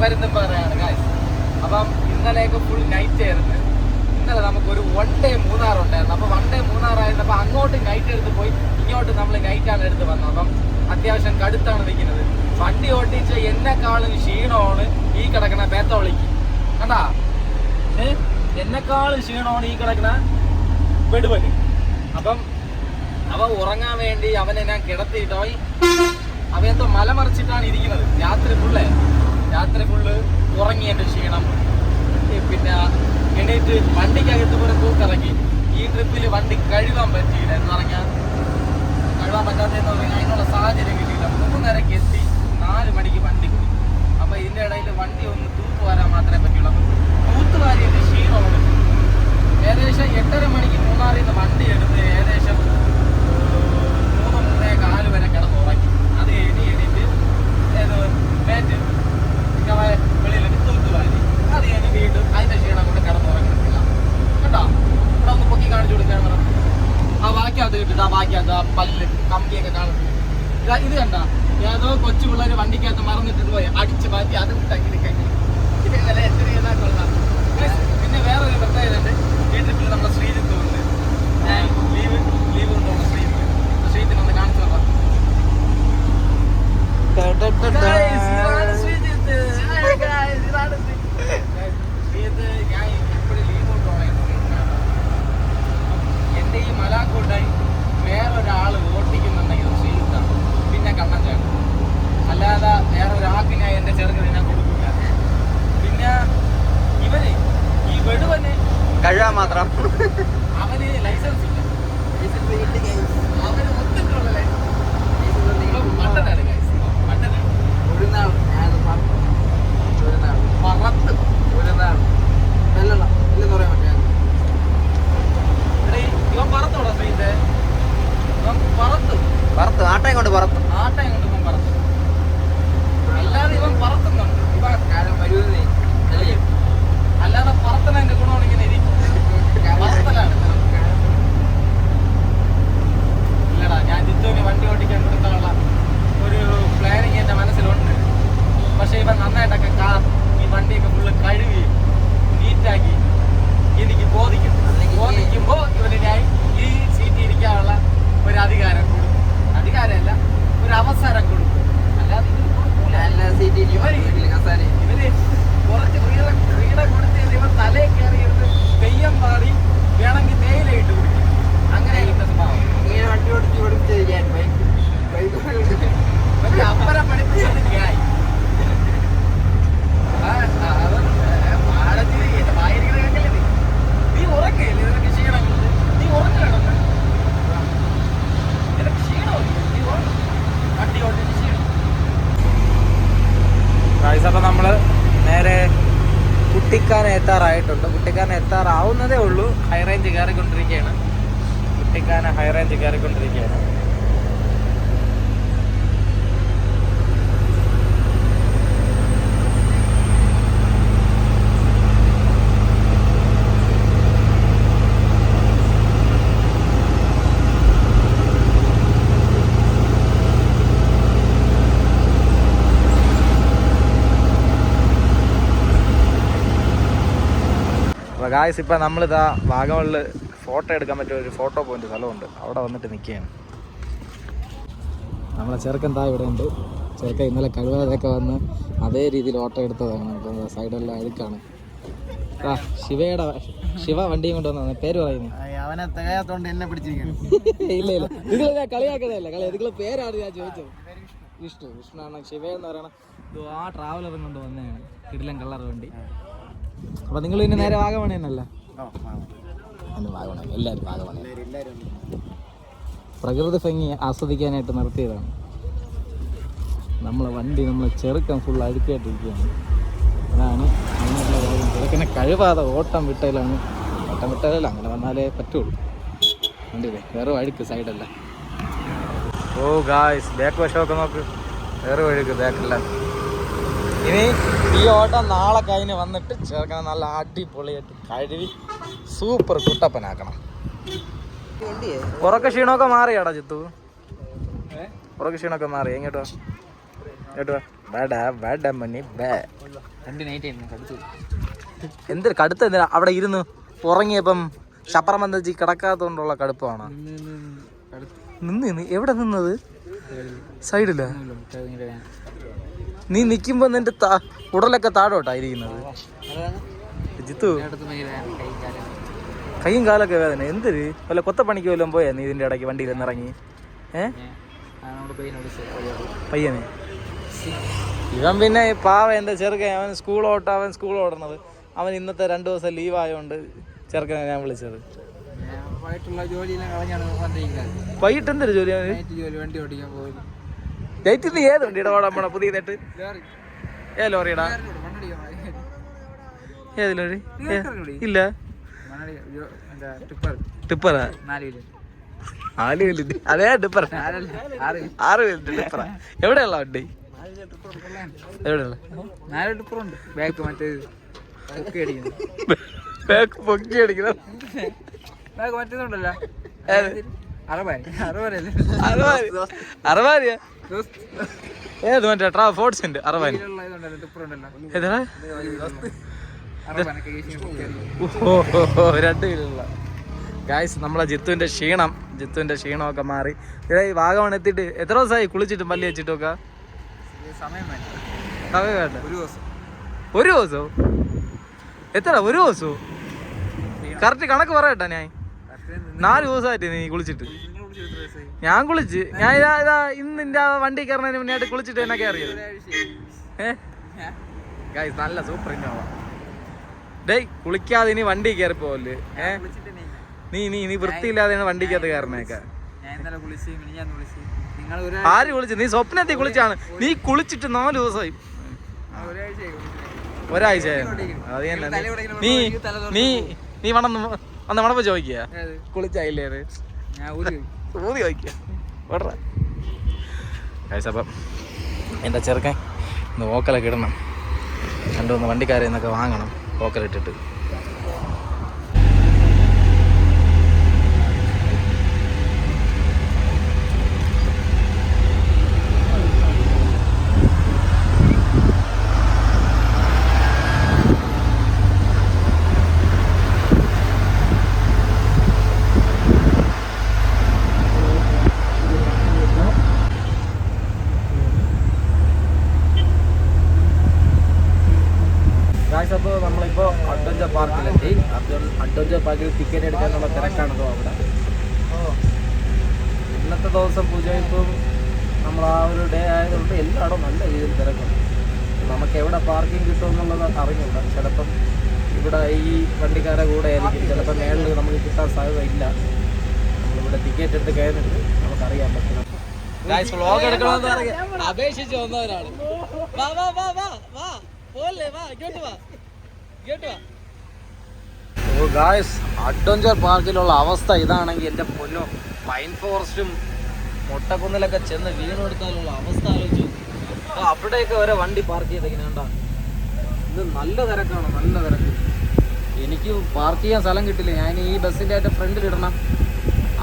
പരുന്തുംപാറയാണ് guys അപ്പം ഇന്നലെയൊക്കെ full night ആയിരുന്നു. ഇന്നലെ നമുക്കൊരു വൺ ഡേ മൂന്നാർ ഉണ്ടായിരുന്നു. അപ്പോൾ വൺ ഡേ മൂന്നാർ അപ്പോൾ അങ്ങോട്ട് നൈറ്റ് എടുത്ത് പോയി ഇങ്ങോട്ട് നമ്മൾ നൈറ്റാണ് എടുത്ത് വന്നത്. അപ്പം അത്യാവശ്യം കടുത്താണ് നിൽക്കുന്നത്. വണ്ടി ഓട്ടിച്ച് എന്നെക്കാളും ക്ഷീണമാണ് ഈ കിടക്കണ പേത്തോളിക്ക് കണ്ടാ? എന്നെക്കാളും ക്ഷീണമാണ് ഈ കിടക്കണ വെടുവന്. അപ്പം അവ ഉറങ്ങാൻ വേണ്ടി അവനെ ഞാൻ കിടത്തിയിട്ടോ പോയി അവ മലമറിച്ചിട്ടാണ് ഇരിക്കുന്നത്. രാത്രി ഫുള്ളേ രാത്രി ഫുള്ള് ഉറങ്ങി എന്റെ ക്ഷീണം. പിന്നെ എണീറ്റ് വണ്ടിക്കകത്ത് പോലെ തൂക്കിറങ്ങി ഈ ട്രിപ്പിൽ വണ്ടി കഴുകാൻ പറ്റിയില്ല എന്ന് പറഞ്ഞാൽ കഴുകാൻ പറ്റാത്തതെന്ന് പറഞ്ഞാൽ അതിനുള്ള സാഹചര്യം കിട്ടിയില്ല. മൂന്നരക്ക് എത്തി നാല് മണിക്ക് വണ്ടി പോയി. അപ്പൊ ഇതിന്റെ ഇടയിൽ വണ്ടി ഒന്ന് തൂത്ത് വരാൻ മാത്രമേ പറ്റുള്ളൂ. അപ്പൊ തൂത്ത് വാരിയിട്ട് ക്ഷീണമാണ് ഏകദേശം എട്ടര മണിക്ക് മൂന്നാറിൽ നിന്ന് വണ്ടി എടുത്ത് ഏകദേശം മൂന്ന് മൂന്നേ കാൽ വരെ കിടന്നുറങ്ങി. അത് എണി എണീറ്റ് ഏത് മേറ്റ് ഇങ്ങനെ വെളിയിലിട്ട് തൂത്ത് വാരി അത് കഴിഞ്ഞ് വീണ്ടും അതിന്റെ ക്ഷീണം കൊണ്ട് കിടന്നുറങ്ങുന്നില്ല കേട്ടോ കാണിച്ചു കൊടുക്കാൻ പറഞ്ഞു ആ വാക്യത്ത് കിട്ടിട്ട് ആ പല്ല് കമ്പിയൊക്കെ കാണുന്നു. ഇതാ കണ്ട? ഏതോ കൊച്ചു പിള്ളേര് വണ്ടിക്കകത്ത് മറന്നിട്ട് പോയി. അടിച്ച് മാറ്റി അത് വിട്ടാക്കി കഴിഞ്ഞു. ഇത് ഇന്നലെ എത്ര പിന്നെ വേറൊരു പ്രത്യേകത ഉണ്ട് വീട്ടിൽ നമ്മുടെ ശ്രീജിത്ത് ഉണ്ട് ഞാൻ ലീവ് ലീവ് കൊണ്ടുള്ള ശ്രീജിത്ത് അപ്പൊ ശ്രീജിത്തിനെ ഒന്ന് കാണിച്ചു തരാം Guys, ഇതാണ് ശ്രീജിത്ത്. Hi, guys, ഇതാണ് ശ്രീജിത്ത്. Guys, ശ്രീജിത്ത് ഞാൻ എപ്പോഴും ലീവ് കൊണ്ടുപോകണം എന്റെ ഈ മലാക്കോട്ടായി വേറൊരാൾ ഓട്ടിക്കുന്നുണ്ടെങ്കിൽ ശ്രീജിത്താണ് പിന്നെ കണ്ണൻ ചേട്ടൻ അല്ലാതെ വേറൊരാൾക്ക് ഞാൻ എന്റെ ചെറുക്കനെ ഞാൻ കൊടുക്കില്ല പിന്നെ ഇവന് ഈ വെടുവന് കഴുകാൻ മാത്രം അവന് ലൈസൻസ് ഇല്ല അവന് ഒത്തിട്ടുള്ള ലൈസൻസ് ഇവൻ മണ്ടനാണ് guys. ഇവൻ മണ്ടനാണ് ഒരു നാൾ ഞാൻ ഒരു നാൾ പറത്ത് ഒരു നാൾ അല്ലല്ല ഇല്ലെന്ന് പറയാൻ പറ്റില്ല എടീ, ഇവൻ പറത്തോടാ ശ്രീജിത്ത് ഇവൻ പറത്തും പറത്ത് ആട്ടയും കൊണ്ട് പറത്തും. ആട്ടയും കൊണ്ട് ഇവൻ പറത്തും. അല്ലാതെ ഇവൻ പറത്തുന്നുണ്ട്. ഇവൻ കാലം വരുന്നേ അല്ലേ അല്ലാതെ പറത്തണതിന്റെ ഗുണമാണ് ഇങ്ങനെ ഇരിക്കും പറത്തലാണ് ഇല്ലടാ ഞാൻ ജിത്തുവിന് വണ്ടി ഓടിക്കാൻ കൊടുക്കാനുള്ള ഒരു പ്ലാനിങ് എന്റെ മനസ്സിലുണ്ട്. പക്ഷേ ഇവൻ നന്നായിട്ടൊക്കെ കാർ ഈ വണ്ടിയൊക്കെ ഫുള്ള് കഴുകി നീറ്റാക്കി എനിക്ക് ബോധിക്കും. ബോധിക്കുമ്പോൾ ഇവന് ഞാൻ ഈ സീറ്റിൽ ഇരിക്കാനുള്ള ഒരു അധികാരം അവസരം കൊടുക്കും. അല്ലാതെ ഇതിന് കൊടുക്കൂല. നല്ല സീറ്റിൽ ഇവർ കസാര. ഇവർ കുറച്ച് ഫ്രീഡ വീട കൊടുത്ത് ഇവൻ തലയിൽ കയറിയിട്ട് തെയ്യം പാടി വേണമെങ്കിൽ തേയില ഇട്ട് കുടിക്കും അങ്ങനെ സ്വഭാവം ഇങ്ങനെ വണ്ടി ഓടിച്ച് ഓടിച്ച് ഞാൻ. ബൈക്ക് ബൈക്ക് ഇവന്റെ അപ്പനെ പഠിപ്പിച്ചത് ഞാൻ ആ, ആ, അവൻ, ഏ, പാടത്തിൽ എന്റെ വായിരിക്കണ കേക്കല്ലേ നീ? നീ ഉറക്കയില്ലേ നിനക്ക് ക്ഷീണം കൊണ്ട്? നീ ഉറങ്ങ് കിടന്ന്. നിനക്ക് ക്ഷീണമില്ലേ? നീ ഉറങ്ങ്. വണ്ടി ഓടിച്ച് ക്ഷീണം അപ്പം നമ്മൾ നേരെ കുട്ടിക്കാനം എത്താറായിട്ടുണ്ട് കുട്ടിക്കാനം എത്താറാവുന്നതേ ഉള്ളൂ ഹൈ റേഞ്ച് കയറിക്കൊണ്ടിരിക്കുകയാണ് കുട്ടിക്കാനം ഹൈ റേഞ്ച് കയറിക്കൊണ്ടിരിക്കുകയാണ് അപ്പോൾ ഗായ്സ് ഇപ്പോൾ നമ്മളിതാ വാഗമണിൽ ഫോട്ടോ എടുക്കാൻ പറ്റിയ ഒരു ഫോട്ടോ പോയിന്റ് സ്ഥലമുണ്ട്. അവിടെ വന്നിട്ട് നിൽക്കുകയാണ് നമ്മളെ ചെറുക്കൻ താ ഇവിടെ ഉണ്ട്. ചെറുക്കൻ ഇന്നലെ കഴിവാതൊക്കെ വന്ന് അതേ രീതിയിൽ ഓട്ടോ എടുത്തതാണ്. ഇപ്പം സൈഡെല്ലാം അഴുക്കാണ്. ആ ശിവയുടെ ശിവ വണ്ടിയും കൊണ്ടുവന്ന പേര് പറയുന്നു. അവനെ തികയാത്തോണ്ട് എന്നെ പിടിച്ചിരിക്കുന്നു ഇല്ല ഇല്ല. നിങ്ങൾ ഞാൻ കളിയാക്കുന്നതല്ല. കളി പേരാണ് ഞാൻ ചോദിച്ചത്. വിഷ്ണു. ആണ് ശിവ എന്ന് പറയണ ആ ട്രാവലറും കൊണ്ട് വന്നതാണ്. കിടിലൻ കളർ വണ്ടി. അപ്പൊ നിങ്ങൾ പിന്നെ നേരെ വാഗമണി തന്നെയല്ല അന്ന് വാഗമണി എല്ലാവരും വാഗമണി പ്രകൃതി ഭംഗി ആസ്വദിക്കാനായിട്ട് നിർത്തിയതാണ് നമ്മളെ വണ്ടി നമ്മളെ ചെറുക്കൻ ഫുൾ അഴുക്കായിട്ടിരിക്കുകയാണ്. അതാണ് അങ്ങനെയുള്ള കാര്യം. ചെറുക്കനെ കഴിവാതെ ഓട്ടം വിട്ടതിലാണ് ഓട്ടം വിട്ടതല്ല അങ്ങനെ വന്നാലേ പറ്റുള്ളൂ. വണ്ടി വേറെ അഴുക്ക് സൈഡല്ല ഓ ഗായ്സ് ബാക്ക് വശമൊക്കെ നോക്ക്. വേറെ വഴുക്ക് ബാക്കെല്ലാം ഇനി ഈ ഓട്ടം നാളെ കഴിഞ്ഞ് വന്നിട്ട് ചേർക്കണം നല്ല അടിപൊളിയായിട്ട് കഴുകി സൂപ്പർ കുട്ടപ്പനാക്കണം. ഉറക്ക ക്ഷീണമൊക്കെ മാറിയാടാ ചിത്തു ഉറക്ക ക്ഷീണമൊക്കെ മാറി. എങ്ങോട്ടോ കേട്ടോ വാടാ വാടാ മണി ആയിരുന്നു കടുത്തു എന്തിനാ അവിടെ ഇരുന്ന് ഉറങ്ങിയപ്പം വന്നിച്ച് കിടക്കാത്തോണ്ടുള്ള കടുപ്പമാണ്? നിന്ന് നിന്ന് എവിടെ നിന്നത്? സൈഡില്ല നീ നിക്കുമ്പോ നിന്റെ ഉടലൊക്കെ താഴോട്ടാ ഇരിക്കുന്നത്. ജിത്തു. കൈയും കാലൊക്കെ വേദന. എന്തൊരു? വല്ല കൊത്തപ്പണിക്ക് വല്ലതും പോയാ നീ ഇതിന്റെ ഇടയ്ക്ക് വണ്ടിയിൽ നിന്ന് ഇറങ്ങി? പയ്യനെ. ഇവൻ പിന്നെ പാവ എന്റെ ചെറുക്കൻ. അവൻ സ്കൂളോട്ട അവൻ സ്കൂൾ ഓടണത് അവൻ ഇന്നത്തെ രണ്ടു ദിവസം ലീവ് ആയതുകൊണ്ട് ചെറുക്കനെ ഞാൻ വിളിച്ചത്. വൈകിട്ട് എന്തൊരു ജോലി വണ്ടി ഓടിക്കാൻ പോയത് ഡേറ്റ് നീ ഏത് വണ്ടിയുടെ ഓടാൻ പോണ പുതിയ ലോറി. ഏ ലോറിയടാ. ഏത് ലോറി? ഇല്ല. ടിപ്പറാ? നാല് മിനിറ്റ് അതേ ടിപ്പർ ആറ് മിനിറ്റ് ടിപ്പറാ? എവിടെയുള്ള വണ്ടി? എവിടെയുള്ള? നാല് ടിപ്പറുണ്ട് ബാക്ക് മറ്റേ ബാക്ക് പൊക്കി അടിക്കണം ബാക്ക് മറ്റേതുണ്ടല്ലോ. ഏത് മറ്റേ ട്രാ ഉണ്ട് ഏതാ? പൊക്കി രണ്ട് കിലുള്ള ഗായ്സ് നമ്മളെ ജിത്തുവിന്റെ ക്ഷീണം. ജിത്തുവിന്റെ ക്ഷീണമൊക്കെ മാറി. ഇവിടെ ഈ വാഗമൺ എത്തിയിട്ട് എത്ര ദിവസമായി കുളിച്ചിട്ടും പല്ലി വെച്ചിട്ടൊക്കെ സമയം ഒരു ദിവസം. ദിവസവും? എത്ര ഒരു ദിവസവും? കറക്റ്റ് കണക്ക് പറയട്ടാ ഞാൻ. നാല് ദിവസമായിട്ട് നീ കുളിച്ചിട്ട്. ഞാൻ കുളിച്ച്. ഞാൻ ഇതാ ഇതാ ഇന്ന് എന്റെ ആ വണ്ടി കയറുന്നതിന് മുന്നായിട്ട് കുളിച്ചിട്ട് എന്നൊക്കെ അറിയത് ഏഹ് നല്ല സൂപ്പർ ഇന്നോവ ഡേയ് കുളിക്കാതെ ഇനി വണ്ടി കയറി പോവല്ലേ? ഏ? നീ നീ നീ വൃത്തിയില്ലാതെയാണ് വണ്ടിക്കകത്ത് കയറണേക്ക ആര് കുളിച്ച്? നീ സ്വപ്നത്തിൽ കുളിച്ചാണ്. നീ കുളിച്ചിട്ട് നാല് ദിവസമായി. ഒരാഴ്ച അത് തന്നെ. നീ നീ നീ വണ്ണം വന്ന് മണപ്പ് ചോദിക്കുക? കുളിച്ചായില്ലേ അത്? ഞാൻ ഊരി ഊതി ചോദിക്കുക അപ്പം എന്റെ ചെറുക്കൻ? ഇന്ന് ഓക്കലൊക്കെ ഇടണം. രണ്ടുമൂന്ന് വണ്ടിക്കാരെ നിന്നൊക്കെ വാങ്ങണം. ഓക്കലിട്ടിട്ട് ഗായ്സ് അപ്പോൾ നമ്മളിപ്പോൾ അഡ്വഞ്ചർ പാർക്കിലെത്തി അഡ്വഞ്ചർ പകൽ ടിക്കറ്റ് എടുക്കാനുള്ള തിരക്കാണല്ലോ അവിടെ. ഇന്നത്തെ ദിവസം പൂജ ഇപ്പം നമ്മൾ ആ ഒരു ഡേ ആയതുകൊണ്ട് എല്ലായിടും നല്ല രീതിയിൽ തിരക്കുണ്ട് നമുക്ക് എവിടെ പാർക്കിംഗ് കിട്ടുമെന്നുള്ളത് അറിഞ്ഞില്ല ചിലപ്പം ഇവിടെ ഈ വണ്ടിക്കാരെ കൂടെ ആയിരിക്കും. ചിലപ്പോൾ മേളിൽ നമുക്ക് കിട്ടാൻ സാധ്യത ഇല്ല നമ്മളിവിടെ ടിക്കറ്റ് എടുത്ത് കഴിഞ്ഞിട്ട് നമുക്കറിയാൻ പറ്റില്ല. വ്ളോഗ് അപേക്ഷിച്ച് വന്നവരാണ്. വാ വാ വാ വാ വാ. പോലെ വാ ഇങ്ങോട്ട് വാ. ഇങ്ങോട്ട് വാ. ഗായ്സ് അഡ്വഞ്ചർ പാർക്കിലുള്ള അവസ്ഥ ഇതാണെങ്കിൽ എന്റെ പൊന്നോ പൈൻ ഫോറസ്റ്റും മുട്ടക്കുന്നിലൊക്കെ ചെന്ന് വീണെടുത്താലുള്ള അവസ്ഥ ആലോചിച്ചു അവിടെയൊക്കെ വരെ വണ്ടി പാർക്ക് ചെയ്തേക്കുന്ന ഇത് നല്ല തിരക്കാണ് നല്ല തിരക്ക്. എനിക്ക് പാർക്ക് ചെയ്യാൻ സ്ഥലം കിട്ടില്ല. ഞാൻ ഈ ബസ്സിന്റെ ആയിട്ട് ഫ്രണ്ടിൽ ഇടണം.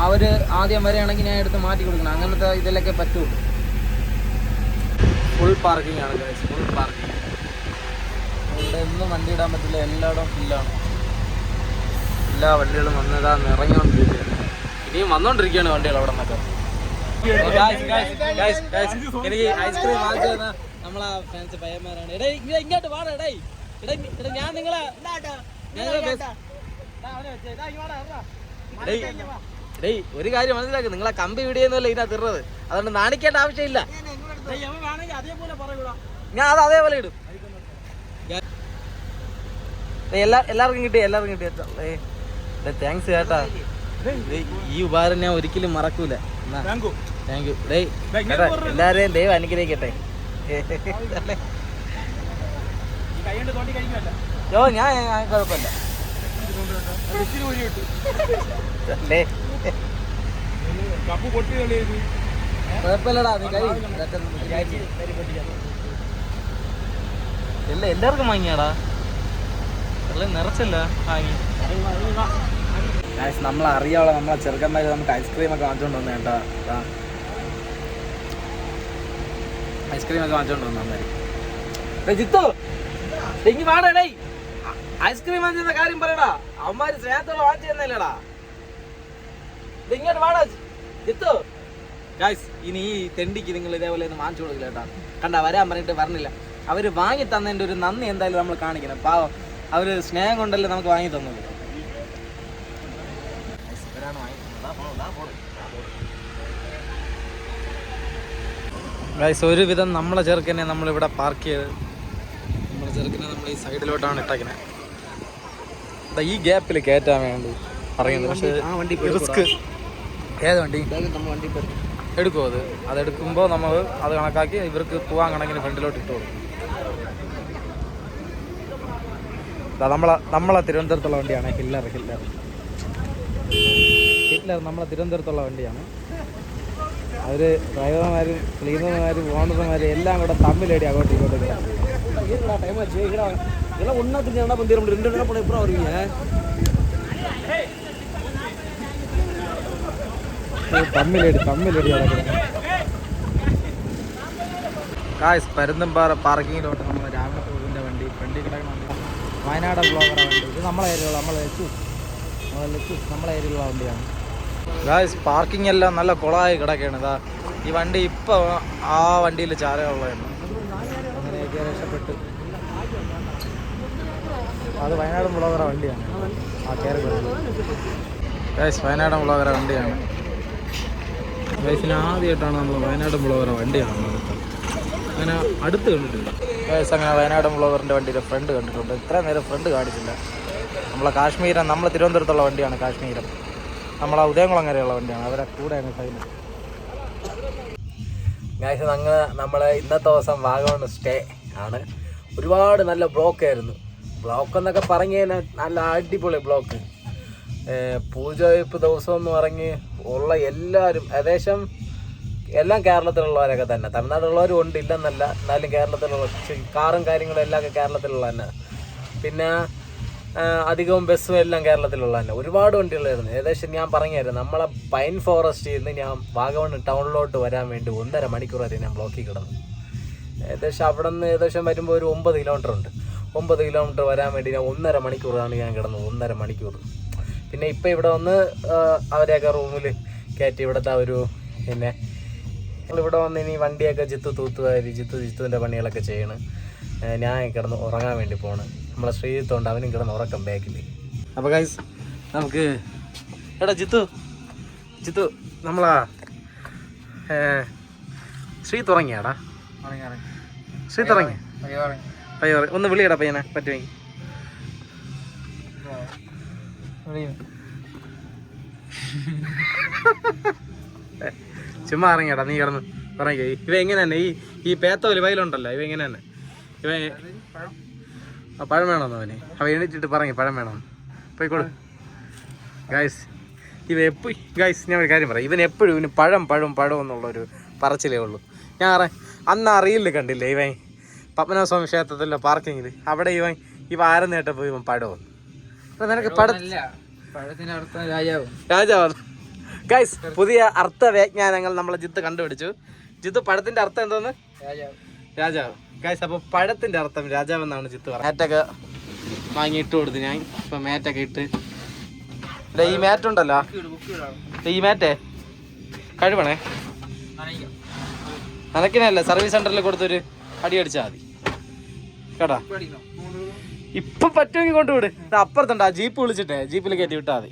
അവർ ആദ്യം വരെയാണെങ്കിൽ ഞാൻ എടുത്ത് മാറ്റി കൊടുക്കണം. അങ്ങനത്തെ ഇതിലൊക്കെ പറ്റുള്ളൂ. ഫുൾ പാർക്കിംഗ് ആണ് ഫുൾ പാർക്കിംഗ് ഇവിടെ ഒന്നും വണ്ടി ഇടാൻ പറ്റില്ല. എല്ലായിടവും ഫില്ലാണ് എല്ലാ വണ്ടികളും വന്നതാ ഇറങ്ങിക്കൊണ്ടിരിക്കുകയാണ് ഇനിയും വന്നോണ്ടിരിക്കുകയാണ് വണ്ടികൾ അവിടെ നിന്നൊക്കെ. എനിക്ക് ഐസ്ക്രീം വാങ്ങിച്ചു തന്ന നമ്മളെ ഫാൻസ് പയ്യന്മാരാണ്. എടേ ഇങ്ങ- ഇങ്ങോട്ട് വാടാ എടേ. എടേ എടേ ഞാൻ നിങ്ങളെ ഡേയ് ഒരു കാര്യം മനസ്സിലാക്കി. നിങ്ങളെ കമ്പി വീടിയെന്നല്ല ഇതിനകത്ത് ഇറത് അതുകൊണ്ട് നാണിക്കേണ്ട ആവശ്യമില്ല. ഞാൻ അത് അതേപോലെ ഇടും. എല്ലാ എല്ലാവർക്കും കിട്ടി എല്ലാവർക്കും കിട്ടി. താങ്ക്സ് കേട്ടാ ഈ ഉപകാരം ഞാൻ ഒരിക്കലും മറക്കൂല. താങ്ക് യു ഡേയ് എല്ലാവരെയും ദൈവം അനുഗ്രഹിക്കട്ടെ. ഓ ഞാൻ കുഴപ്പമില്ല. കുഴപ്പമില്ലടാ നീ കഴി. എല്ലാ എല്ലാവർക്കും വാങ്ങിയാടാ. നിറച്ചല്ല. വാങ്ങി. നമ്മൾ അറിയാവുള്ള നമ്മളെ ചെറുക്കന്മാര് നമുക്ക് ഐസ്ക്രീം ഒക്കെ വാങ്ങിച്ചോണ്ട് വന്നു കേട്ടോ. ഐസ്ക്രീം ഒക്കെ വാങ്ങിച്ചോണ്ട് വന്നു അമ്മ ജിത്തു ഇങ്ങി ഐസ്ക്രീം വാങ്ങിച്ച കാര്യം പറയടാ. അമ്മമാര് സ്നേഹത്തോടെ വാങ്ങിച്ചു ഇങ്ങോട്ട് വാടാ ജിത്തു. ഗായ്സ് ഇനി ഈ തെണ്ടിക്ക് നിങ്ങൾ ഇതേപോലെ ഒന്ന് വാങ്ങിച്ചു കൊടുക്കില്ല കേട്ടോ. കണ്ട വരാൻ പറഞ്ഞിട്ട് പറഞ്ഞില്ല. അവർ വാങ്ങി തന്നതിന്റെ ഒരു നന്ദി എന്തായാലും നമ്മൾ കാണിക്കണം. പാവം. അവർ സ്നേഹം കൊണ്ടല്ലേ നമുക്ക് വാങ്ങി തന്നത്. ഗൈസ് ഒരുവിധം നമ്മളെ ചെറുക്കനെ നമ്മളിവിടെ പാർക്ക് ചെയ്ത് നമ്മളെ ചെറുക്കനെ നമ്മൾ ഈ സൈഡിലോട്ടാണ് ഇട്ടേക്കുന്നത് ഈ ഗ്യാപ്പിൽ കയറ്റാൻ വേണ്ടി പറയുന്നത്. പക്ഷേ റിസ്ക് ഏത് വണ്ടി? എടുക്കുമോ അത്? അതെടുക്കുമ്പോൾ നമ്മൾ അത് കണക്കാക്കി ഇവർക്ക് പോകാൻ കണക്കിന് ഫ്രണ്ടിലോട്ട് ഇട്ട് കൊടുക്കും. നമ്മളെ നമ്മളെ തിരുവനന്തപുരത്തുള്ള വണ്ടിയാണ്. Hiller Hiller. ഹില്ലർ നമ്മളെ തിരുവനന്തപുരത്തുള്ള വണ്ടിയാണ്. അവർ ഡ്രൈവർമാരും ക്ലീനർമാരും ഓണർമാരും എല്ലാം കൂടെ തമ്മിലടി അങ്ങോട്ടും ഇങ്ങോട്ടും കിടക്കും. டைம் ஆச்சு இதெல்லாம் ஒன்றா திங்க என்ன பண்ணிடும் ரெண்டு நேரம் போன எப்பறம் வருவீங்க ഇത് തമ്മിലടി തമ്മിലടി കായ്സ് പരുന്തമ്പാറ പാർക്കിങ്ങിലോട്ട് നമ്മൾ രാമപൂരിൻ്റെ വണ്ടി ഫ്രണ്ടിൽ കിടക്കുന്ന വണ്ടി വയനാട് ബ്ലോഗറ വണ്ടി ഇത് നമ്മളെ ഏരിയയുള്ള നമ്മളെ ലച്ചൂസ് നമ്മളെ ലച്ചൂസ് നമ്മളെ ഏരിയയിലുള്ള വണ്ടിയാണ് ഗായ്സ് പാർക്കിംഗ് എല്ലാം നല്ല കുളമായി കിടക്കുകയാണ് ഇതാ ഈ വണ്ടി ഇപ്പോൾ ആ വണ്ടിയിൽ ചാരമുള്ളതാണ് അങ്ങനെയൊക്കെ രക്ഷപ്പെട്ട്. അത് വയനാട് മുളകര വണ്ടിയാണ്. ആ കയറി ഗായ്സ് വയനാട് മുളകര വണ്ടിയാണ്. ഗായ്സിന് ആദ്യമായിട്ടാണ് നമ്മൾ വയനാട് മുളകര വണ്ടി അങ്ങനെ അടുത്ത് കണ്ടിട്ടില്ല ഗൈസ് അങ്ങനെ വയനാട് മുളകറിന്റെ വണ്ടിയുടെ ഫ്രണ്ട് കണ്ടിട്ടുണ്ട്. ഇത്ര നേരം ഫ്രണ്ട് കാണിച്ചില്ല. നമ്മളെ കാശ്മീരം നമ്മളെ തിരുവനന്തപുരത്തുള്ള വണ്ടിയാണ് കാശ്മീരം. നമ്മളെ ഉദയംകുളങ്ങരയുള്ള വണ്ടിയാണ്. അവരെ കൂടെ അങ്ങ് ഞങ്ങൾ നമ്മളെ ഇന്നത്തെ ദിവസം വാഗമൺ സ്റ്റേ ആണ്. ഒരുപാട് നല്ല ബ്ലോക്ക് ആയിരുന്നു. ബ്ലോക്ക് എന്നൊക്കെ പറഞ്ഞു കഴിഞ്ഞാൽ നല്ല അടിപൊളി ബ്ലോക്ക് പൂജവയ്പ്പ് ദിവസം എന്ന് പറഞ്ഞ് ഉള്ള എല്ലാവരും ഏകദേശം എല്ലാം കേരളത്തിലുള്ളവരൊക്കെ തന്നെ. തമിഴ്നാട്ടിലുള്ളവരും ഉണ്ട് ഇല്ലെന്നല്ല. എന്നാലും കേരളത്തിലുള്ള കാറും കാര്യങ്ങളും എല്ലാം ഒക്കെ കേരളത്തിലുള്ള തന്നെ. പിന്നെ അധികവും ബസ്സും എല്ലാം കേരളത്തിലുള്ള തന്നെ. ഒരുപാട് വണ്ടികളായിരുന്നു. ഏകദേശം ഞാൻ പറഞ്ഞായിരുന്നു നമ്മളെ പൈൻ ഫോറസ്റ്റിൽ നിന്ന് ഞാൻ വാഗമൺ ടൗണിലോട്ട് വരാൻ വേണ്ടി ഒന്നര മണിക്കൂർ വരെ ഞാൻ ബ്ലോക്കിൽ കിടന്നു. ഏകദേശം അവിടെ നിന്ന് ഏകദേശം വരുമ്പോൾ ഒരു ഒമ്പത് കിലോമീറ്റർ ഉണ്ട്. ഒമ്പത് കിലോമീറ്റർ വരാൻ വേണ്ടി ഞാൻ ഒന്നര മണിക്കൂറാണ് ഞാൻ കിടന്നത് ഒന്നര മണിക്കൂർ. പിന്നെ ഇപ്പം ഇവിടെ വന്ന് അവരെയൊക്കെ റൂമിൽ കയറ്റി ഇവിടുത്തെ ഒരു പിന്നെ ഇവിടെ വന്ന് ഇനി വണ്ടിയൊക്കെ ജിത്തു തൂത്തുവാരി ജിത്തു ജിത്തുവിന്റെ പണികളൊക്കെ ചെയ്യണം. ഞാൻ കിടന്ന് ഉറങ്ങാൻ വേണ്ടി പോണ്. നമ്മളെ ശ്രീജിത്തുണ്ട് അവനും കിടന്ന് ഉറക്കം ബാക്കിൽ അപ്പോൾ ഗൈസ് നമുക്ക് എടാ ജിത്തു ജിത്തു നമ്മളാ ശ്രീത്ത് ഉറങ്ങിയാടാ ശ്രീത്ത് ഉറങ്ങി പയ്യ ഒന്ന് വിളിയടാ പയ്യനെ പറ്റുമെങ്കിൽ ചുമ്മാ ഇറങ്ങിയടാ നീ കിടന്ന് പറഞ്ഞ ഇവ എങ്ങനെ തന്നെ ഈ ഈ പേത്തോൽ വയലുണ്ടല്ലോ ഇവ എങ്ങനെ തന്നെ. ഇവ പഴം വേണമെന്ന് അവന്? അവ എണീറ്റിട്ട് പറഞ്ഞു പഴം വേണം. പോയിക്കോളൂ ഗായ്സ് ഇവ എപ്പോഴും ഗായ്സ് ഞാൻ ഒരു കാര്യം പറയാം. ഇവൻ എപ്പോഴും ഇവന് പഴം പഴം പഴം എന്നുള്ളൊരു പറച്ചിലേ ഉള്ളൂ. ഞാൻ അറിയാം അന്ന് അറിയില്ല കണ്ടില്ലേ ഇവൻ? പത്മനാഭസ്വാമി ക്ഷേത്രത്തിലെ പാർക്കിങ്ങിൽ അവിടെ ഇവൻ ഇവ ആരം നേട്ടപ്പോൾ ഇവൻ പഴം അപ്പം നിനക്ക് രാജാവ്. രാജാവാണ്. ഗൈസ് പുതിയ അർത്ഥ വ്യാഖ്യാനങ്ങൾ നമ്മളെ ജിത്ത് കണ്ടുപിടിച്ചു. ജിത്ത് പഴത്തിന്റെ അർത്ഥം എന്തോന്ന്? രാജാവ്. രാജാവ്. ഗൈസ് അപ്പൊ പഴത്തിന്റെ അർത്ഥം രാജാവ് എന്നാണ് ചിത്ത് പറഞ്ഞത്. മാറ്റൊക്കെ. വാങ്ങി ഇട്ട് കൊടുത്തു ഞാൻ ഇപ്പൊ മാറ്റൊക്കെ ഇട്ട് ഈ മാറ്റ് ഉണ്ടല്ലോ ഈ മാറ്റേ. കഴിവണേ. നനക്കിനല്ല സർവീസ് സെന്ററിൽ കൊടുത്തൊരു അടി അടിച്ചാൽ മതി. കേട്ടാ? ഇപ്പൊ പറ്റുമെങ്കിൽ കൊണ്ടുവിട്. അപ്പുറത്തുണ്ടാ അപ്പുറത്തുണ്ട്? ആ ജീപ്പ് വിളിച്ചിട്ടേ. ജീപ്പിൽ കയറ്റി വിട്ടാ മതി.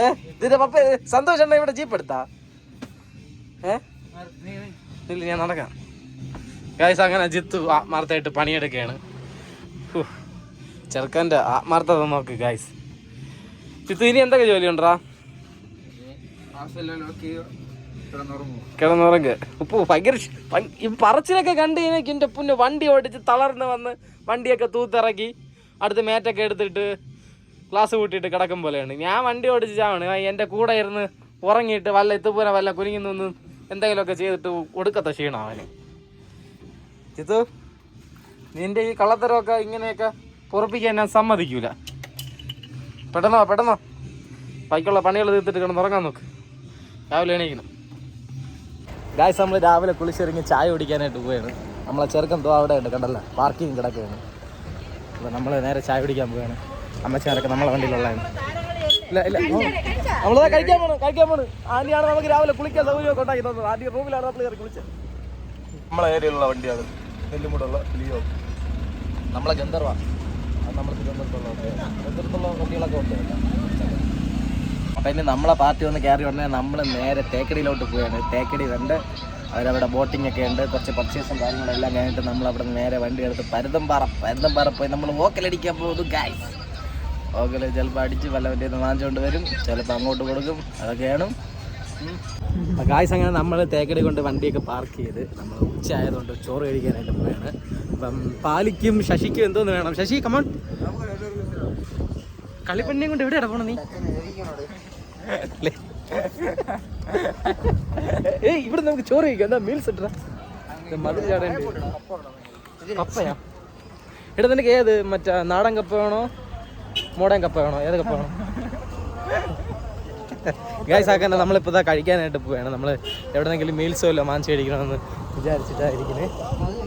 ഏ? ഇതിന്റെ പപ്പ സന്തോഷം ഇവിടെ ജീപ്പ് എടുത്താ? ഏ? ഇല്ല ഞാൻ നടക്കാം. ഗായ്സ് അങ്ങനെ ജിത്തു ആത്മാർത്ഥമായിട്ട് പണിയെടുക്കുകയാണ്. ചെറുക്കന്റെ ആത്മാർത്ഥത നോക്ക് ഗായ്സ് ജിത്തു ഇനി എന്തൊക്കെ ജോലി ഉണ്ടാ കിടന്നുറങ്ങ്. ഉപ്പ് ഭയങ്കര ഈ പറച്ചിലൊക്കെ കണ്ടു കഴിഞ്ഞാൽ എന്റെ പുണ്യ വണ്ടി ഓടിച്ച് തളർന്ന് വന്ന് വണ്ടിയൊക്കെ തൂത്തിറക്കി അടുത്ത് മേറ്റൊക്കെ എടുത്തിട്ട് ക്ലാസ് കൂട്ടിയിട്ട് കിടക്കും പോലെയാണ്. ഞാൻ വണ്ടി ഓടിച്ച് എന്റെ കൂടെ ഇരുന്ന് ഉറങ്ങിയിട്ട് വല്ല എത്തുപോലെ വല്ല കുനിങ്ങി നിന്ന് എന്തെങ്കിലുമൊക്കെ ചെയ്തിട്ട് ഒടുക്കത്തെ ക്ഷീണം അവന്. ചിത്തു നിന്റെ ഈ കള്ളത്തരമൊക്കെ ഇങ്ങനെയൊക്കെ പൊറപ്പിക്കാൻ ഞാൻ സമ്മതിക്കൂല. പെട്ടെന്നോ പെട്ടെന്നോ. ബാക്കിയുള്ള പണികൾ തീർത്തിട്ട് കിടന്ന് ഉറങ്ങാൻ നോക്ക്. രാവിലെ എണീക്കണം. ഗായ്സ് നമ്മൾ രാവിലെ കുളിച്ചിറങ്ങി ചായ കുടിക്കാനായിട്ട് പോവുകയാണ് നമ്മളെ ചെറുക്കൻ തോ അവിടെ ഉണ്ട് കണ്ടല്ലോ? പാർക്കിംഗ് കിടക്കുകയാണ്. അപ്പോൾ നമ്മൾ നേരെ ചായ കുടിക്കാൻ പോവുകയാണ് അമ്മച്ചാരൊക്കെ നമ്മളെ വണ്ടിയിലുള്ളതാണ്. ഇല്ല ഇല്ല. നമ്മളതാ കഴിക്കാൻ പോണു കഴിക്കാൻ പോണു. ആന്റിയാണ് നമുക്ക് രാവിലെ കുളിക്കാൻ സൗകര്യമൊക്കെ ഉണ്ടാക്കി തന്നത്. ആദ്യം റൂമിലാണ് നമ്മൾ കയറി കുളിച്ചത്. നമ്മളെ ഏരിയയിലുള്ള വണ്ടിയാണ്. നെല്ലിമൂടുള്ള ലിയോ. നമ്മളെ ഗന്ധർവ. അത് നമ്മൾ തിരുവനന്തപുരത്തുള്ള തിരുവനന്തപുരത്തുള്ള വണ്ടികളൊക്കെ ഉണ്ട് അപ്പം ഇനി നമ്മളെ പാർട്ടി വന്ന് കയറി ഉടനെ നമ്മൾ നേരെ തേക്കടിയിലോട്ട് പോവുകയാണ്. തേക്കടി കണ്ട് അവരവിടെ ബോട്ടിംഗ് ഒക്കെ ഉണ്ട്. കുറച്ച് പർച്ചേസും കാര്യങ്ങളെല്ലാം കഴിഞ്ഞിട്ട് നമ്മൾ അവിടെ നേരെ വണ്ടി എടുത്ത് പരുതമ്പാറ പരുതമ്പാറ പോയി നമ്മൾ ഓക്കലടിക്കാൻ പോകുന്നു ഗായ്സ് ഓക്കൽ ചിലപ്പോൾ അടിച്ച് വല്ല വണ്ടി വാങ്ങിച്ചുകൊണ്ട് വരും. ചിലപ്പോൾ അങ്ങോട്ട് കൊടുക്കും. അതൊക്കെയാണ് ഗായ്സ് അങ്ങനെ നമ്മൾ തേക്കടി കൊണ്ട് വണ്ടിയൊക്കെ പാർക്ക് ചെയ്ത് നമ്മൾ ഉച്ച ആയതുകൊണ്ട് ചോറ് കഴിക്കാനായിട്ട് പോവുകയാണ് അപ്പം പാലിക്കും ശശിക്കും എന്തോന്ന് വേണം? ശശി കമോൺ കളിപ്പണ്ണിയും കൊണ്ട് എവിടെയാണ് പോണത് നീ? ഏയ് ഇവിടെ നമുക്ക് ചോറ് കഴിക്കാം. എന്താ മീൽസ് ഇട്ടാ മതിൽ ചാടേണ്ടി കപ്പയാ നിനക്ക് ഏത്? മറ്റേ നാടൻ കപ്പ വേണോ? മോടൻ കപ്പ വേണോ? ഏത് കപ്പ വേണോ? ഗായ്സ് ആക്കണ്ട നമ്മളിപ്പോൾ ഇതാ കഴിക്കാനായിട്ട് പോവുകയാണ് നമ്മൾ എവിടെന്നെങ്കിലും മീൽസോ ഇല്ല മാഞ്ചി കഴിക്കണമെന്ന് വിചാരിച്ചിട്ടായിരിക്കുന്നത്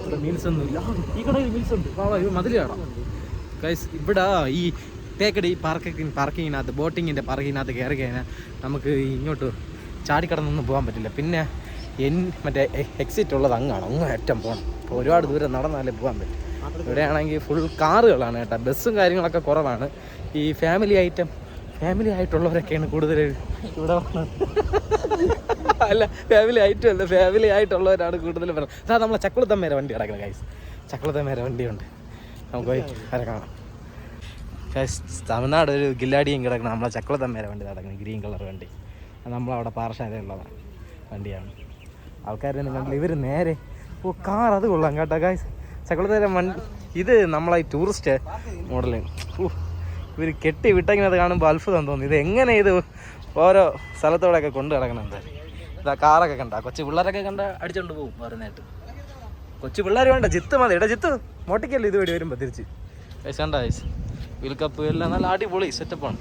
ഇവിടെ മീൽസ് ഒന്നും ഇല്ല ഈ കടയിൽ മീൽസ് ഉണ്ട്. ഇത് ഗൈസ് ഇവിടെ ഈ തേക്കടി പാർക്കിങ് പാർക്കിങ്ങിനകത്ത് ബോട്ടിങ്ങിന്റെ പാർക്കിങ്ങിനകത്ത് കയറി കഴിഞ്ഞാൽ നമുക്ക് ഇങ്ങോട്ട് ചാടിക്കടന്നൊന്നും പോകാൻ പറ്റില്ല. പിന്നെ എൻ മറ്റേ എക്സിറ്റ് ഉള്ളത് അങ്ങാണ്. അങ്ങ് ഏറ്റവും പോകണം അപ്പോൾ ഒരുപാട് ദൂരം നടന്നാലേ പോകാൻ പറ്റും. ഇവിടെയാണെങ്കിൽ ഫുൾ കാറുകളാണ് കേട്ടോ. ബസ്സും കാര്യങ്ങളൊക്കെ കുറവാണ്. ഈ ഫാമിലി ഐറ്റം ഫാമിലി ആയിട്ടുള്ളവരൊക്കെയാണ് കൂടുതൽ ഇവിടെ അല്ല ഫാമിലി ആയിട്ടുമല്ല ഫാമിലി ആയിട്ടുള്ളവരാണ് കൂടുതൽ പറയുന്നത് അതാ നമ്മളെ ചക്കുളത്തമ്മേരെ വണ്ടി കിടക്കുന്നത് ഗൈസ് ചക്കുളത്തമ്മേരെ വണ്ടിയുണ്ട്. നമുക്ക് പോയി വരെ കാണാം. ഗൈസ് തമിഴ്നാട് ഒരു ഗില്ലാടിയും കിടക്കണം നമ്മളെ ചക്കുളത്തമ്മേരെ വണ്ടി നടക്കുന്നത് ഗ്രീൻ കളർ വണ്ടി. നമ്മളവിടെ പാറശാലയുള്ളതാണ് വണ്ടിയാണ്. ആൾക്കാരൊന്നും കണ്ടില്ല. ഇവർ നേരെ ഓ കാർ അത് കൊള്ളാം കേട്ടോ ഗൈസ് ചക്കുളത്തേരെ വണ്ടി ഇത് നമ്മളെ ടൂറിസ്റ്റ് മോഡൽ ഇവർ കെട്ടി വിട്ടെങ്കിലും അത് കാണുമ്പോൾ അത്ഭുതം തോന്നി. ഇത് എങ്ങനെ ഇത് ഓരോ സ്ഥലത്തോടെയൊക്കെ കൊണ്ടു കിടക്കണം എന്താ? ഇതാ കാറൊക്കെ കണ്ട. കൊച്ചു പിള്ളേരൊക്കെ കണ്ട അടിച്ചോണ്ട് പോകും പറയുന്നതായിട്ട് കൊച്ചു പിള്ളേർ വേണ്ട ജിത്ത് മതി. ഇടാ ജിത്ത് മോട്ടിക്കല്ലേ ഇത് വഴി വരുമ്പോൾ തിരിച്ച്? പൈസ കണ്ട പൈസ വീൽ കപ്പ് എല്ലാം നല്ല അടിപൊളി സെറ്റപ്പാണ്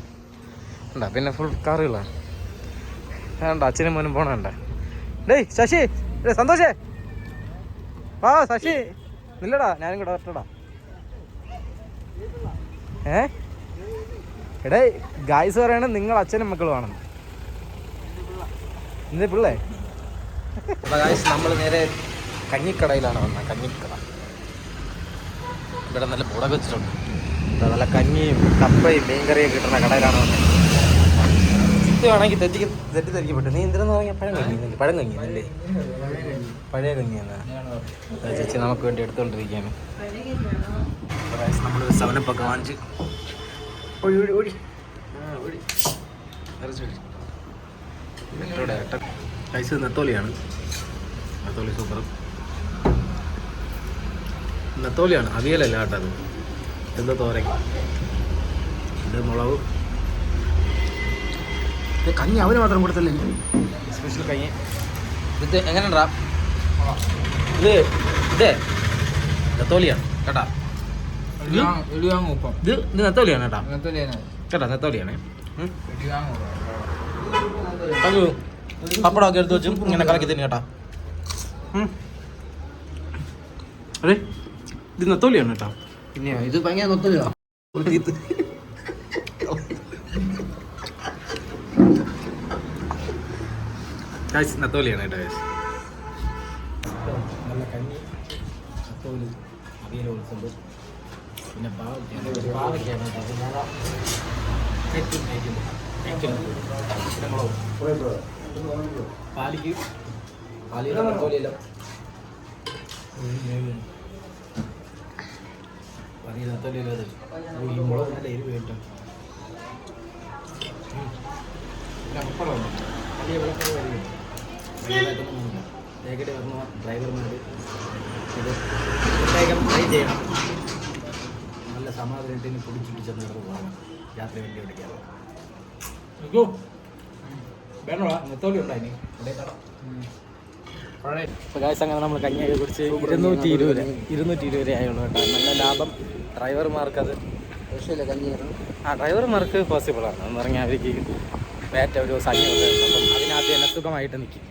കണ്ട പിന്നെ ഫുൾ കാറുകളാണ് വേണ്ട അച്ഛനും മോനും പോണ വേണ്ട ഡേയ് ശശി സന്തോഷേ. ആ ശശി. ഇല്ലടാ ഞാനും കൂടെ വരട്ടടാ. ഏ? എടേ ഗായ്സ് പറയണത് നിങ്ങൾ അച്ഛനും മക്കളുമാണെന്ന് എന്തേ പിള്ളേ. നമ്മൾ നേരെ കഞ്ഞിക്കടയിലാണ് വന്നത് കഞ്ഞിക്കട. ഇവിടെ നല്ല മുട വെച്ചിട്ടുണ്ട്. നല്ല കഞ്ഞിയും കപ്പയും മീൻകറിയും കിട്ടുന്ന കടയിലാണ് വന്നത്. ഇത് വേണമെങ്കിൽ തെറ്റി തെറ്റിദ്ധരിക്കപ്പെട്ടു. നീ എന്തിനാന്ന് പഴം പഴം കഞ്ഞി അല്ലേ പഴയ കഞ്ഞി എന്നാ? ചേച്ചി നമുക്ക് വേണ്ടി എടുത്തുകൊണ്ടിരിക്കുകയാണ്. നമ്മൾ സെവനപ്പൊക്കെ വാങ്ങിച്ച് ഓടി ഓടി കൈസ് നെത്തോലിയാണ്. നെത്തോലി സൂപ്പർ നെത്തോലിയാണ്. അവിയലല്ല കേട്ടോ അത് എന്ത് തോര ഇത് മുളക്. ഇത് കഞ്ഞി അവന് മാത്രം കൊടുത്തല്ലേ സ്പെഷ്യൽ കഞ്ഞി. ഇത് എങ്ങനെയുണ്ടാ? ഇത് ഇതേ നത്തോലിയാണ്. കേട്ടാ? ഇത് ഇത് നെത്തോലിയാണ് കേട്ടാ. കേട്ടാ നെത്തോലിയാണ് അയ്യോ പപ്പടമൊക്കെ എടുത്ത് വെച്ചും ഇങ്ങനെ കലക്കി തന്നെ കേട്ടാ. അതെ ഇത് നത്തോലിയാണ് കേട്ടാ. പിന്നെ ഇത് ഭയങ്കര ഗൈസ് നത്തോലിയാണ് കേട്ടോ നല്ല കഞ്ഞി നത്തോലി അവിയൽ ഒളിച്ചുണ്ട് അത് ഈ വലിയ പ്രത്യേകം ട്രൈ ചെയ്യണം. നല്ല സമാധാനത്തിന് കുടിച്ചിട്ട് ചെന്ന് കിടന്ന് പോകണം രാത്രി വണ്ടി ഓടിക്കാതെ ഇപ്പോൾ കാശ് അങ്ങനെ നമ്മൾ കഞ്ഞിയൊക്കെ കുറിച്ച് ഇരുന്നൂറ്റി ഇരുപത് ഇരുന്നൂറ്റി ഇരുപത് ആയുള്ളൂ കേട്ടോ. നല്ല ലാഭം. ഡ്രൈവർമാർക്കത് വിഷയമില്ല കഞ്ഞി ആ ഡ്രൈവർമാർക്ക് പോസിബിൾ ആണ്. എന്ന് പറഞ്ഞാൽ അവർക്ക് വേറ്റ ഒരു സംഖ്യയുണ്ട് അപ്പം അതിനകത്ത് തന്നെ സുഖമായിട്ട് നിൽക്കും.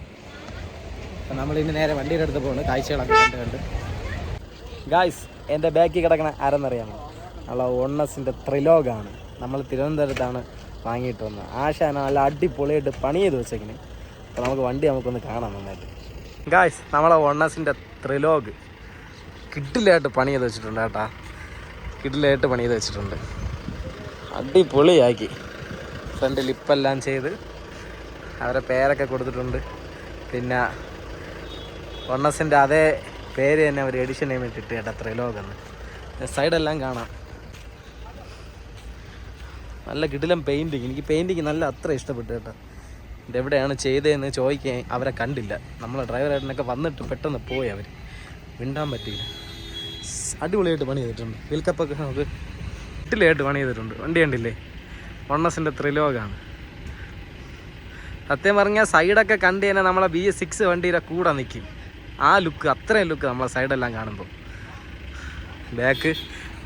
അപ്പം നമ്മളിന്ന് നേരെ വണ്ടിയുടെ അടുത്ത് പോകുന്നു കാഴ്ചകളൊക്കെ കണ്ട് കണ്ട്. ഗായ്സ് എന്റെ ബാക്കിൽ കിടക്കണ ആരെന്നറിയാമോ? ഉള്ള ഓണസിന്റെ ത്രിലോഗാണ് നമ്മൾ തിരുവനന്തപുരത്താണ് വാങ്ങിയിട്ട് വന്നത്. ആശാന നല്ല അടിപൊളിയായിട്ട് പണി ചെയ്ത് വെച്ചേക്കിന് അപ്പോൾ നമുക്ക് വണ്ടി നമുക്കൊന്ന് കാണാം നന്നായിട്ട്. ഗായ്സ് നമ്മളെ ഓണസിന്റെ ത്രിലോഗ് കിഡിലായിട്ട് പണി ചെയ്ത് വെച്ചിട്ടുണ്ട് കേട്ടാ. കിഡിലായിട്ട് പണി ചെയ്ത് വെച്ചിട്ടുണ്ട്. അടിപൊളിയാക്കി. ഫ്രണ്ട് ലിപ്പെല്ലാം ചെയ്ത് അവരെ പേരൊക്കെ കൊടുത്തിട്ടുണ്ട്. പിന്നെ വണ്ണസിന്റെ അതേ പേര് തന്നെ അവർ എഡിഷൻ നെയിം ഇട്ടിട്ട് കേട്ടോ ത്രിലോകെന്ന്. സൈഡെല്ലാം കാണാം. നല്ല കിടിലം പെയിന്റിങ് എനിക്ക് പെയിന്റിങ് നല്ല അത്ര ഇഷ്ടപ്പെട്ടു കേട്ടോ. ഇത് എവിടെയാണ് ചെയ്തതെന്ന് ചോദിക്കാൻ അവരെ കണ്ടില്ല. നമ്മളെ ഡ്രൈവറായിട്ടൊക്കെ വന്നിട്ട് പെട്ടെന്ന് പോയി അവർ മിണ്ടാൻ പറ്റിയില്ല. അടിപൊളിയായിട്ട് പണി ചെയ്തിട്ടുണ്ട്. വിൽക്കപ്പൊക്കെ നമുക്ക് ഇട്ടിലായിട്ട് പണി ചെയ്തിട്ടുണ്ട്. വണ്ടി കണ്ടില്ലേ? വണ്ണസിന്റെ ത്രിലോകാണ്. സത്യം പറഞ്ഞാൽ സൈഡൊക്കെ കണ്ട് കഴിഞ്ഞാൽ നമ്മളെ ബി എസ് സിക്സ് വണ്ടിയുടെ കൂടെ നിൽക്കും ആ ലുക്ക് അത്രയും ലുക്ക് നമ്മളെ സൈഡെല്ലാം കാണുമ്പോൾ ബാക്ക്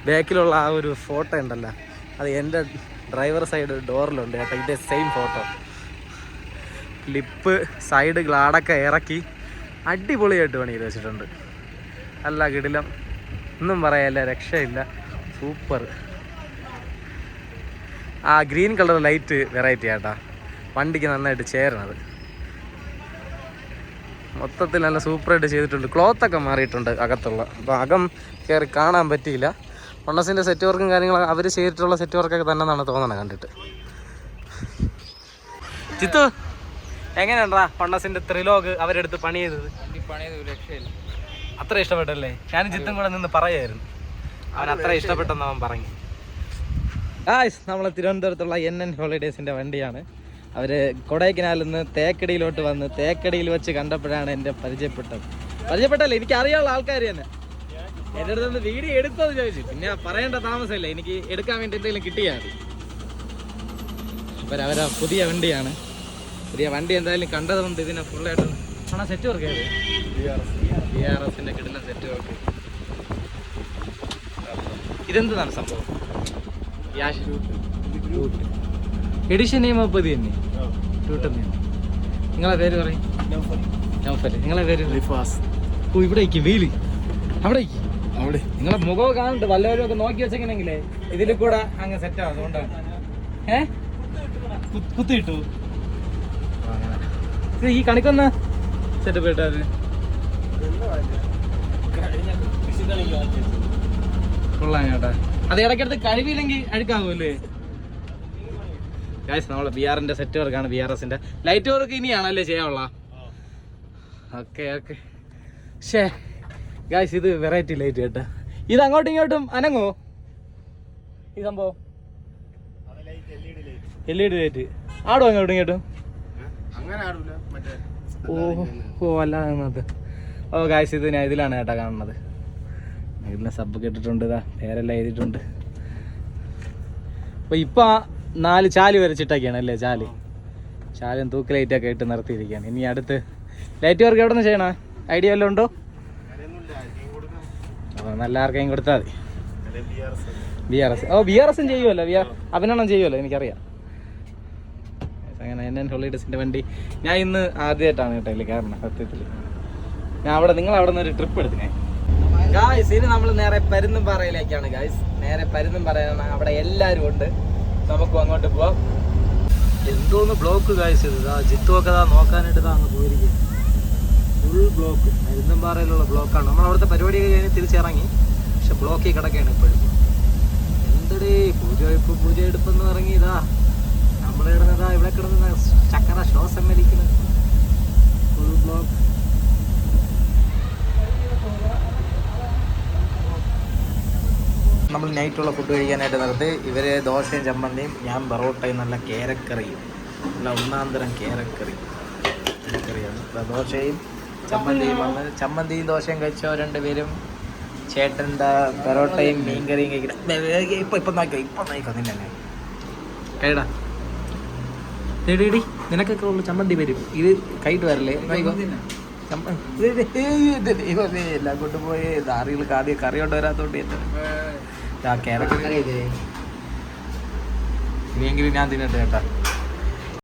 ബാക്കിലുള്ള ആ ഒരു ഫോട്ടോ ഉണ്ടല്ലോ. അത് എന്റെ ഡ്രൈവർ സൈഡ് ഡോറിലുണ്ട് കേട്ടോ. ഇതേ സെയിം ഫോട്ടോ ലിപ്പ് സൈഡ് ഗ്ലാഡൊക്കെ ഇറക്കി അടിപൊളിയായിട്ട് പണി ചെയ്ത് വെച്ചിട്ടുണ്ട്. അല്ല കിടിലം. ഒന്നും പറയാല്ല രക്ഷയില്ല. സൂപ്പർ ആ ഗ്രീൻ കളർ ലൈറ്റ് വെറൈറ്റി ആട്ടാ. വണ്ടിക്ക് നന്നായിട്ട് ചേരണത്. മൊത്തത്തിൽ നല്ല സൂപ്പറായിട്ട് ചെയ്തിട്ടുണ്ട്. ക്ലോത്തൊക്കെ മാറിയിട്ടുണ്ട് അകത്തുള്ള. അപ്പം അകം കയറി കാണാൻ പറ്റിയില്ല. ഒണ്ണസിന്റെ സെറ്റ് വർക്കും കാര്യങ്ങളും അവർ ചെയ്തിട്ടുള്ള സെറ്റ് വർക്കൊക്കെ തന്നെ എന്നാണ് തോന്നണത് കണ്ടിട്ട്. ചിത്തു എങ്ങനെയാണ്ടാ ഒണ്ണസിന്റെ ത്രിലോഗ് അവരെടുത്ത് പണി ചെയ്തത്? അത്ര ഇഷ്ടപ്പെട്ടല്ലേ? ഞാൻ ചിത്തും കൂടെ നിന്ന് പറയായിരുന്നു. അവൻ അത്ര ഇഷ്ടപ്പെട്ടെന്ന് അവൻ പറഞ്ഞു. ഗായ്സ് നമ്മളെ തിരുവനന്തപുരത്തുള്ള എൻ എൻ ഹോളിഡേസിന്റെ വണ്ടിയാണ്. അവർ കൊടൈക്കനാലിൽ നിന്ന് തേക്കടിയിലോട്ട് വന്ന് തേക്കടിയിൽ വെച്ച് കണ്ടപ്പോഴാണ് എന്റെ പരിചയപ്പെട്ടത്. പരിചയപ്പെട്ടല്ലേ എനിക്ക് അറിയാനുള്ള ആൾക്കാർ തന്നെ. എന്റെ അടുത്ത് വീഡിയോ എടുത്തത് ചോദിച്ചു. പിന്നെ പറയേണ്ട താമസമില്ല. എനിക്ക് എടുക്കാൻ വേണ്ടി എന്തെങ്കിലും കിട്ടിയാൽ മതി. അപ്പം അവരാ പുതിയ വണ്ടിയാണ്. പുതിയ വണ്ടി എന്തായാലും കണ്ടതുകൊണ്ട് ഇതിനെ ഫുള്ളായിട്ട് ആണോ സെറ്റ് വർക്ക് ബി ആർ കിട്ടുന്ന സെറ്റ് വർക്ക് ഇതെന്താണ് സംഭവം? എഡിഷൻ നെയിം അപ്പോൾ ഇത് തന്നെ. റൂട്ട് നിങ്ങളെ പേര് പറയും. നൗഫൽ. നിങ്ങളെ പേര് ഓ ഇവിടെ വെയിൽ. അവിടെ. അവിടെ. നിങ്ങളെ മുഖം കാണുന്നുണ്ട്. വല്ലവരും ഒക്കെ നോക്കി വെച്ചെങ്കിലെങ്കിലേ ഇതിൽ കൂടെ അങ്ങ് സെറ്റ് ആവും. അതുകൊണ്ടാണ്. ഏ? കുത്തി കിട്ടു ഈ കണിക്കൊന്ന് സെറ്റപ്പ് ഇട്ടത് കൊള്ളാം ചേട്ടാ. അത് ഇടയ്ക്കടുത്ത് കഴിവില്ലെങ്കിൽ അഴുക്കാകൂല്ലേ ഗായ്സ് നമ്മളെ ബി ആറിന്റെ സെറ്റ് വർക്കാണ് ബി ആർ എസിന്റെ ലൈറ്റ് വർക്ക് ഇനിയാണല്ലേ ചെയ്യാനുള്ള? ഓക്കെ ഓക്കെ ഷേ ഗായ്സ് ഇത് വെറൈറ്റി ലൈറ്റ് കേട്ടാ. ഇത് അങ്ങോട്ടും ഇങ്ങോട്ടും അനങ്ങോ ഈ സംഭവം? എൽ ഇ ഡി ലൈറ്റ് ആടോ അങ്ങോട്ടും ഇങ്ങോട്ടും? ഓ ഓ അല്ലാതെ ഓ ഗായ്സ് ഇത് ഞാൻ ഇതിലാണ് കേട്ടാ കാണുന്നത്. ഇതിലെ സബ് കേട്ടിട്ടുണ്ട് ഇതാ പേരെല്ലാം എഴുതിയിട്ടുണ്ട്. അപ്പോൾ ഇപ്പോൾ നാല് ചാൽ വരച്ചിട്ടൊക്കെയാണ് അല്ലേ ചാൽ? ചാലും തൂക്ക് ലൈറ്റൊക്കെ ഇട്ട് നിർത്തിയിരിക്കുകയാണ്. ഇനി അടുത്ത് ലൈറ്റ് വർക്ക് എവിടെ നിന്ന് ചെയ്യണേ? ഐഡിയ വല്ലതും ഉണ്ടോ? നല്ല ആർക്കെങ്കിലും കൊടുത്താൽ മതി. B R S O B R എസും ചെയ്യുമല്ലോ ബി ആർ അഭിനന്ദനം ചെയ്യുമല്ലോ എനിക്കറിയാം. അങ്ങനെ എൻ എൻ ഹോളിഡേസിന്റെ വണ്ടി. ഞാൻ ഇന്ന് ആദ്യമായിട്ടാണ് കേട്ടോ ഇതിൽ കാരണം സത്യത്തിൽ ഞാൻ അവിടെ നിങ്ങൾ അവിടെ നിന്ന് ഒരു ട്രിപ്പ് എടുത്തിനെ. ഗായ്സ് ഇനി നമ്മൾ നേരെ പരുന്നും പറയിലേക്കാണ് ഗായ്സ് നേരെ പരുന്നും പറയാനാണ് അവിടെ എല്ലാവരും ഉണ്ട്. നമുക്ക് അങ്ങോട്ട് പോവാം. എന്തോന്ന് ബ്ലോക്ക് ഗായ്സ് ഇത്? ജിത്തു ഒക്കെ നോക്കാനായിട്ട് അങ്ങ് പോയിരിക്കുക ഫുൾ ബ്ലോക്ക് പരുന്നുംപാറയിലുള്ള ബ്ലോക്കാണ് നമ്മൾ അവിടുത്തെ പരിപാടിയൊക്കെ കഴിഞ്ഞ് തിരിച്ചിറങ്ങി. പക്ഷെ ബ്ലോക്കിൽ കിടക്കുകയാണ് ഇപ്പോഴും എന്തടേ പൂജ എടുപ്പ് പൂജ എടുപ്പെന്ന് ഇറങ്ങി ഇതാ. നമ്മളെ കിടന്നതാ ഇവിടെ കിടന്ന ചക്കര ശ്വാസം വലിക്കുന്നത് ഫുൾ ബ്ലോക്ക് നമ്മൾ നൈറ്റുള്ള ഫുഡ് കഴിക്കാനായിട്ട് നിർത്തി ഇവർ ദോശയും ചമ്മന്തിയും ഞാൻ പൊറോട്ടയും നല്ല കേരക്കറിയും. നല്ല ഒന്നാന്തരം തരം കേരക്കറി. കറിയാണ് ദോശയും ചമ്മന്തിയും വന്ന് ചമ്മന്തിയും ദോശയും കഴിച്ചോ രണ്ടുപേരും ചേട്ടന്റെ പെറോട്ടയും മീൻകറിയും കഴിക്കണം ഇപ്പൊ ഇപ്പൊ നോക്കിയോ ഇപ്പൊ നോക്കിക്കോ നിന്നെ കേടാ നിനക്കൊക്കെ ഉള്ളു ചമ്മന്തി വരും. ഇത് കൈട്ട് വരല്ലേ? നോക്കിക്കോ എല്ലാം കൊണ്ടുപോയി ദാറികൾ കാടി കറി കൊണ്ട് വരാത്തോണ്ട് കേരളത്തിൽ ഇനിയെങ്കിലും ഞാൻ തിന്നട്ടെ കേട്ടാ.